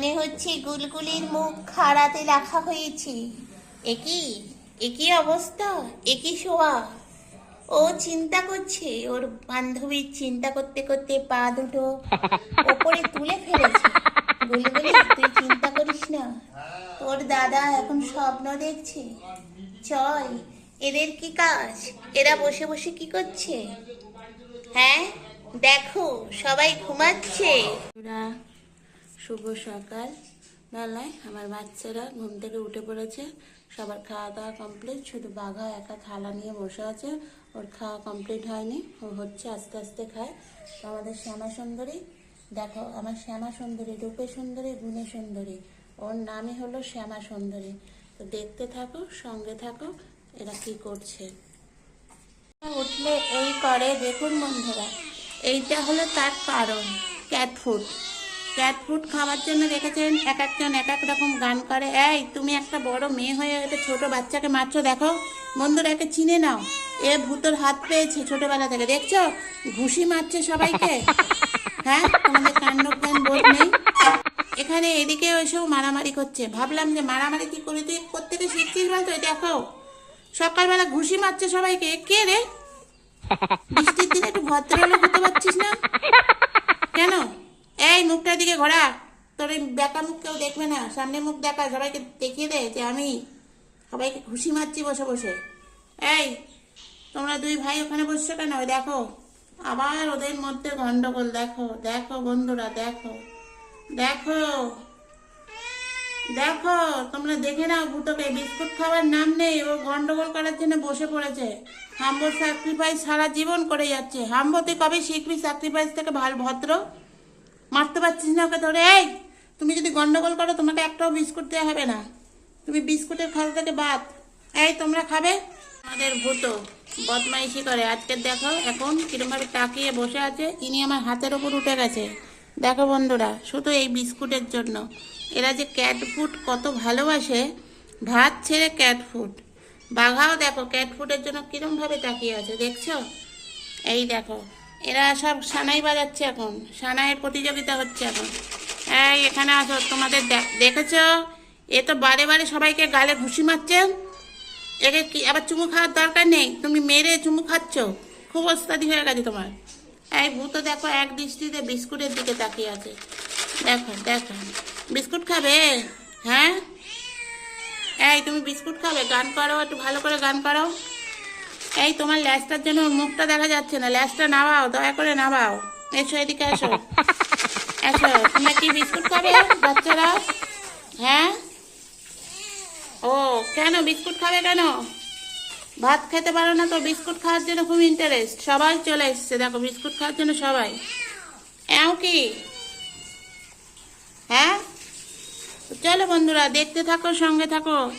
মনে হচ্ছে গুলগুলির মুখ খাড়াতে লেখা হয়েছে। একই একই অবস্থা একই শোয়া। ও চিন্তা করছে, ওর বান্ধবীর চিন্তা করতে করতে পা দুটো ওপরে তুলে ফেলেছে। গুলগুলি, তুই চিন্তা করিস না। তোর দাদা এখন স্বপ্ন দেখছে। চল, এদের কি কাজ? এরা বসে বসে কি করছে? হ্যাঁ দেখো, সবাই ঘুমাচ্ছে। শুভ সকাল। বেলায় আমার বাচ্চারা ঘুম থেকে উঠে পড়েছে। সবার খাওয়া দাওয়া কমপ্লিট শুধু বাঘা একা থালা নিয়ে বসে আছে। ওর খাওয়া কমপ্লিট হয়নি। ও হচ্ছে আস্তে আস্তে খায়। তো আমাদের শ্যামা সুন্দরী, দেখো, আমার শ্যামা সুন্দরী, রূপে সুন্দরী, গুণে সুন্দরী। ওর নামই হলো শ্যামা সুন্দরী। তো দেখতে থাকো, সঙ্গে থাকো, এরা কি করছে। উঠলে এই করে, দেখুন বন্ধুরা, এইটা হলো তার কারণ ক্যাট ফুড ক্যাট ফুড খাওয়ার জন্য দেখেছেন এক একজন এক এক রকম গান করে। এই, তুমি একটা বড় মেয়ে হয়ে একটা ছোট বাচ্চাকে মারছো, দেখো। বন্ধুরা, একে চিনে নাও। এ ভূতর হাত পেয়েছে ছোটবেলা থেকে, দেখছ? ঘুষি মারছে সবাইকে। হ্যাঁ তোমাদের কাণ্ড জ্ঞান বোধ নেই? এখানে এদিকে এসেও মারামারি করছে। ভাবলাম যে মারামারি কি করে তুই কোথেকে শিখছিস বলতো? দেখো। সকালবেলা ঘুষি মারছে সবাইকে। কে রে? বৃষ্টির দিনে একটু ভদ্রলোক হতে পারছিস না? কেন? এই মুখটার দিকে ঘোরা। তোর এই বেকা মুখ কেউ দেখবে না। সামনে মুখ দেখা, সবাইকে দেখিয়ে দে যে আমি সবাইকে ঘুষি মারছি বসে বসে। এই, তোমরা দুই ভাই ওখানে বসছো কেন? ওই দেখো, আবার ওদের মধ্যে গন্ডগোল। দেখো দেখো বন্ধুরা, দেখো দেখো দেখো, তোমরা দেখে নাও ভূতকে বিস্কুট খাওয়ার নাম নেই, ও গন্ডগোল করার জন্য বসে পড়েছে। হাম্বো স্যাক্রিফাইস সারা জীবন করে যাচ্ছে। হাম্বো তুই কবে শিখবি স্যাক্রিফাইস থেকে ভালো ভদ্র? মারতে পারছিস না ওকে ধরে। এই, তুমি যদি গন্ডগোল করো, তোমাকে একটাও বিস্কুট দেওয়া হবে না। তুমি বিস্কুটের খাওয়া থেকে বাদ। এই, তোমরা খাবে? আমাদের ভূত বদমাইশি করে। আজকে দেখো এখন কিরমভাবে তাকিয়ে বসে আছে। ইনি আমার হাতের ওপর উঠে গেছে। দেখো বন্ধুরা, শুধু এই বিস্কুটের জন্য। এরা যে ক্যাট ফুড কত ভালোবাসে, ভাত ছেড়ে ক্যাট ফুড বাঘাও দেখো ক্যাট ফুডের জন্য কিরমভাবে তাকিয়ে আছে, দেখছ? এই দেখো। এরা সব সানাই বাজাচ্ছে এখন, সানাইয়ের প্রতিযোগিতা হচ্ছে এখন। এই, এখানে আসো, তোমাদের দেখ- দেখেছ? এ তো বারে বারে সবাইকে গালে ঘুষি মারছে। একে কি, আবার চুমু খাওয়ার দরকার নেই? তুমি মেরে চুমু খাচ্ছ? খুব অস্তাদি হয়ে গেছে তোমার। এই, ভূত দেখো, এক দৃষ্টিতে বিস্কুটের দিকে তাকিয়ে আছে। দেখো দেখো। বিস্কুট খাবে? হ্যাঁ? এই, তুমি বিস্কুট খাবে? গান করো, একটু ভালো করে গান করো। এই, তোমার ল্যাসটার জন্য মুখটা দেখা যাচ্ছে না। ল্যাসটা নামাও, দয়া করে নামাও। এসো এদিকে এসো। এসো, তোমরা কি বিস্কুট খাবে, বাচ্চারা? হ্যাঁ? ও, কেন? বিস্কুট খাবে কেন? ভাত খেতে পারো না তো? বিস্কুট খাওয়ার জন্য খুব ইন্টারেস্ট সবাই চলে এসছে। দেখো, বিস্কুট খাওয়ার জন্য সবাই। এও কি? হ্যাঁ? চলো বন্ধুরা, দেখতে থাকো, সঙ্গে থাকো।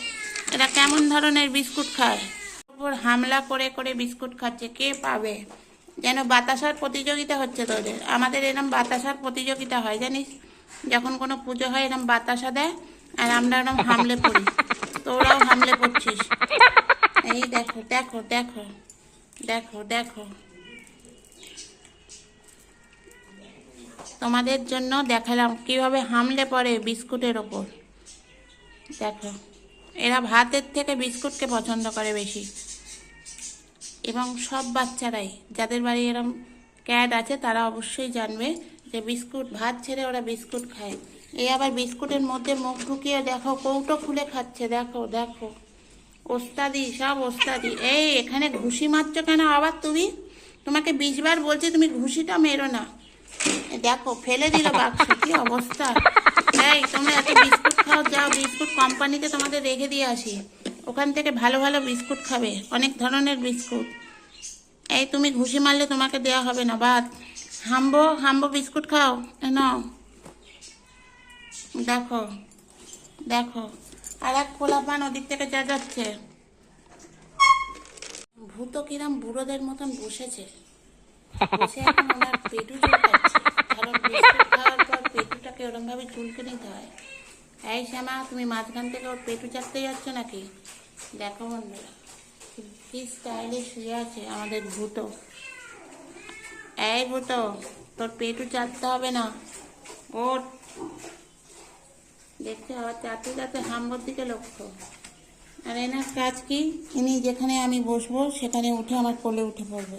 এরা কেমন ধরনের বিস্কুট খায়? উপর হামলা করে করে বিস্কুট খাচ্ছে। কে পাবে? যেন বাতাসার প্রতিযোগিতা হচ্ছে তোদের। আমাদের এরম বাতাসার প্রতিযোগিতা হয়, জানিস? যখন কোনো পুজো হয়, এরম বাতাসা দেয়, আর আমরা এরম হামলে পড়ি। তোরাও হামলে পড়ছিস। এই দেখো দেখো দেখো দেখো দেখো। তোমাদের জন্য দেখালাম কীভাবে হামলে পড়ে বিস্কুটের ওপর। দেখো, এরা ভাতের থেকে বিস্কুটকে পছন্দ করে বেশি। এবং সব বাচ্চারাই, যাদের বাড়ি এরম ক্যাট আছে, তারা অবশ্যই জানবে যে বিস্কুট, ভাত ছেড়ে ওরা বিস্কুট খায়। এই আবার বিস্কুটের মধ্যে মুখ ঢুকিয়ে দেখো, কৌটো খুলে খাচ্ছে। দেখো দেখো। ওস্তাদি, সব ওস্তাদি। এই, এখানে ঘুষি মারছো কেন আবার তুমি? তোমাকে বিশবার বলছি তুমি ঘুষিটা মেরো না। দেখো, ফেলে দিল বাক্স, কি অবস্থা? এই, তোমরা এত বিস্কুট খাও, যাও, বিস্কুট কোম্পানিতে তোমাদের রেখে দিয়ে আসি। ওখান থেকে ভালো ভালো বিস্কুট খাবে, অনেক ধরনের বিস্কুট। এই তুমি ঘুষি মারলে তোমাকে দেওয়া হবে না, বাদ। হাম্বো হাম্বো বিস্কুট খাও নাও। দেখো দেখো, আর এক খোলা পান ওদিক থেকে যা যাচ্ছে। ভূত কিরাম বুড়োদের মতন বসেছে। বসে এখন পেটুটাকে ওরম ভাবে চুলকে নিতে হয়। এই শ্যামা, তুমি মাঝখান থেকে ওর পেটু চাটতে যাচ্ছ নাকি? দেখো বন্ধুরা, কি স্টাইলে শুয়ে আছে আমাদের ভূত। এই ভূত, তোর পেটু চাটতে হবে না। ওর দেখতে হবে চারটে চাটতে হাম্বর দিকে লক্ষ্য। আর এনার কাজ কি? ইনি যেখানে আমি বসবো, সেখানে উঠে আমার কোলে উঠে পড়বে।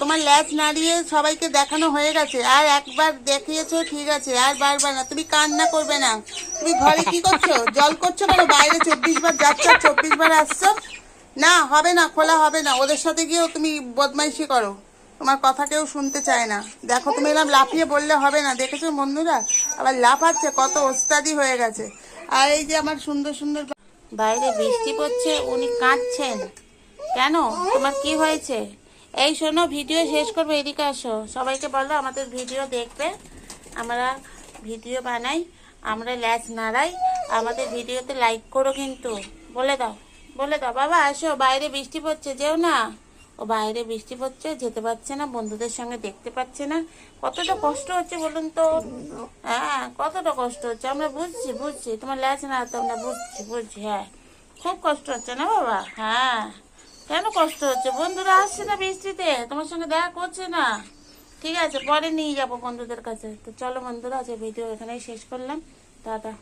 তোমার ল্যাচ নাড়িয়ে সবাইকে দেখানো হয়ে গেছে। আর একবার দেখিয়েছো, ঠিক আছে। আর বারবার না, তুমি কান্না করবে না। তুমি ঘরে কি করছ? জল করছ কেন? বাইরে চব্বিশ বার যাচ্ছ, চব্বিশ বার আসছো? না, হবে না, খোলা হবে না। ওদের সাথে গিয়েও তুমি বদমাইশি করো। তোমার কথা কেউ শুনতে চায় না। দেখো, তুমি এলাম লাফিয়ে বললে হবে না। দেখেছ বন্ধুরা? আবার লাফাচ্ছে, কত ওস্তাদি হয়ে গেছে। আর এই যে আমার সুন্দর সুন্দর বাইরে বৃষ্টি পড়ছে, উনি কাঁদছেন। কেন? তোমার কি হয়েছে? এই শোনো, ভিডিও শেষ করব, এদিকে আসো। সবাইকে বলো, আমাদের ভিডিও দেখবে। আমরা ভিডিও বানাই, আমরা ল্যাচ নাড়াই আমাদের ভিডিওতে লাইক করো কিন্তু। বলে দাও বলে দাও। বাবা, আসো, বাইরে বৃষ্টি পড়ছে, যেও না। ও বাইরে বৃষ্টি পড়ছে, যেতে পারছে না, বন্ধুদের সঙ্গে দেখতে পাচ্ছে না। কতটা কষ্ট হচ্ছে বলুন তো। হ্যাঁ কতটা কষ্ট হচ্ছে, আমরা বুঝছি বুঝছি। তোমার ল্যাচ নাড়াতে আমরা বুঝছি বুঝছি হ্যাঁ। খুব কষ্ট হচ্ছে না বাবা? হ্যাঁ। কেন কষ্ট হচ্ছে? বন্ধুরা আসছে না বৃষ্টিতে, তোমার সঙ্গে দেখা করছে না। ঠিক আছে, পরে নিয়ে যাব বন্ধুদের কাছে। তো চলো বন্ধুরা আজকে ভিডিও এখানেই শেষ করলাম। টাটা।